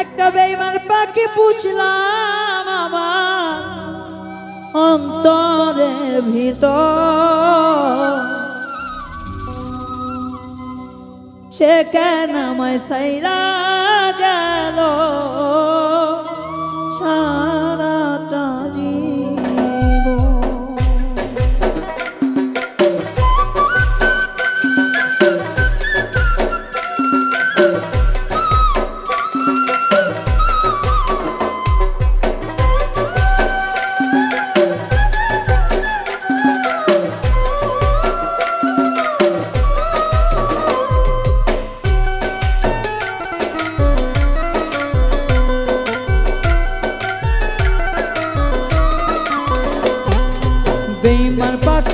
একটা বেইমান পাখি পুছলাম আমার অন্তরের ভিতর। সে কেন আমায় সাইরা গেল?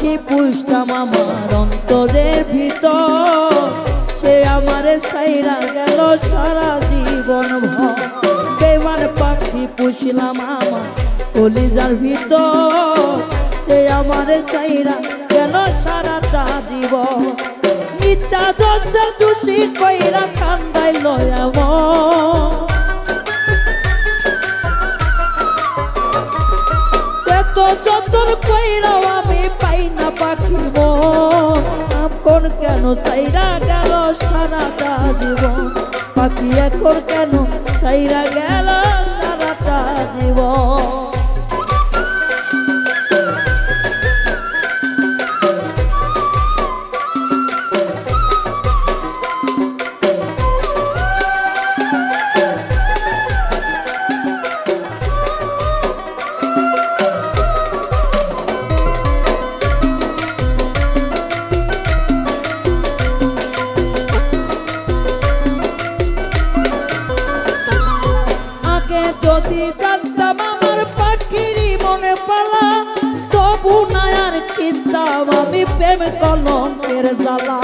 পাখি পুষতাম আমার অন্তরের ভিতর? সে আমারে সাইরা গেল সারা জীবন বেইমান পাখি পুষলাম আমার কলিজার ভিতর। সে আমারে সাইরা গেল সারাটা জীবন। ইচ্ছা দশা দোষী কইরা যতন কইরাও আমি পাই না পাখির আপন কেন সাইরা গেল সারাটা জীবন? পাখি এখন কেন সাইরা গেল? কিনতাম আমি প্রেম কলঙ্কের জ্বালা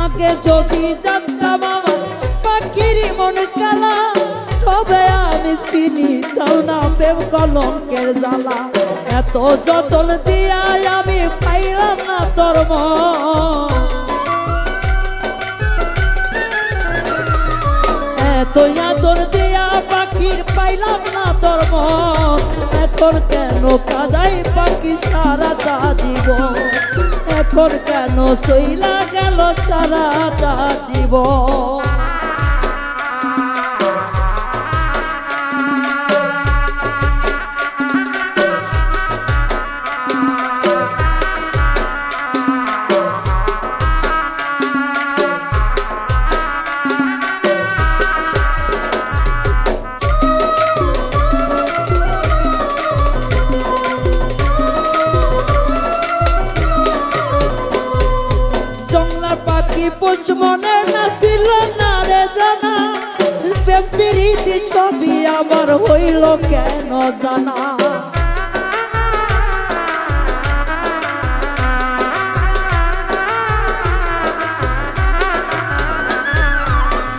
আগে যদি জানতাম আমার পাখিরই মন কালা, তবে আমি চিনি তাও না প্রেম কলঙ্কের জ্বালা এত যতন দিয়া আমি পাইলাম না তোর মন। এত আদর দিয়া পাখির পাইলাম না তোর মন এখন কেন কাদাই পাখি সারাটা দিব? এখন কেন চইলা গেল সারাটা জীবন পোষ মনে নাছিল না রে জানা প্রীতি সবই আমার হইল কেন জানা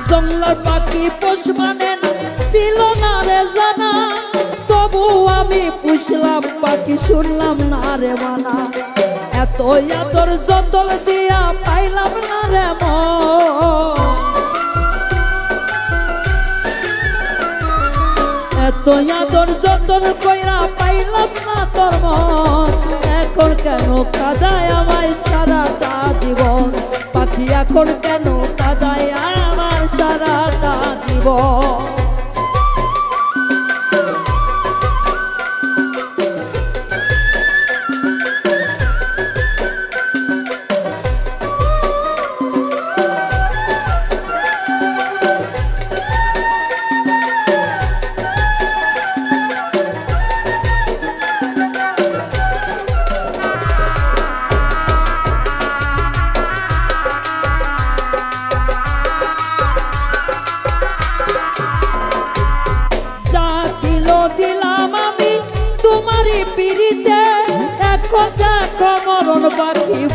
জংলার পাখি পোষ মানে ছিল না রে জানা তবু আমি পুষলাম পাখি শুনলাম না রে মানা। এত আদর যতল দিয়া পাইলাম না রে। এত আদর যতন কইরা পাইলাম না তোর মন। এখন কেন কাদায় আমায় সারাটা জীবন? পাখি এখন কেন আমার সারাটা জীবন? দেখো দেখো মরণ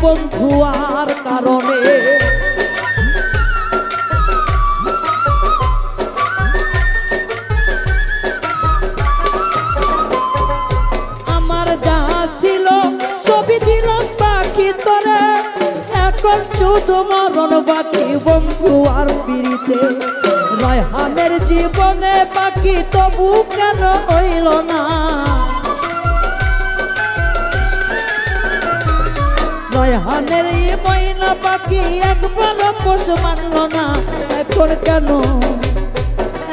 বন্ধু আর কারণে। আমার যা ছিল ছবি দিলাম বাকি তরে। এখন শুধু মরণ বাকি বন্ধু আর পিড়িতে। রায়হানের জীবনে বাকি তবু কেন হইল না? এই ময়না পাখি একবার পোষ মানল না। এখন কেন?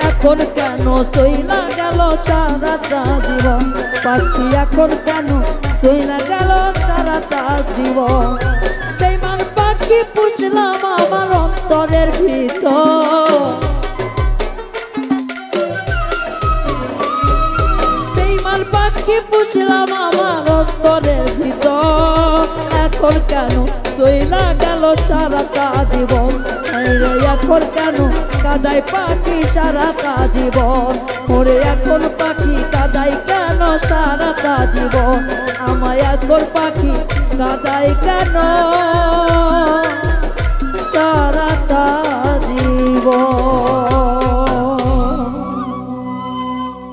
এখন কেন? চইলা গেল সারাটা জীবন পাখি এখন কেন? চইলা গেল সারাটা জীবন বেমান পাখি পুষলাম আমার অন্তরের ভিতর। বেইমান পাখি পুষলাম এখন কেন? তৈলা গেল সারাটা জীবন। রে এখন কেন? কাদাই পাখি সারাটা জীবন। ওরে এখন পাখি কাদায় কেন সারাটা জীবন? আমায় এখন পাখি কাদায় কেন সারাটা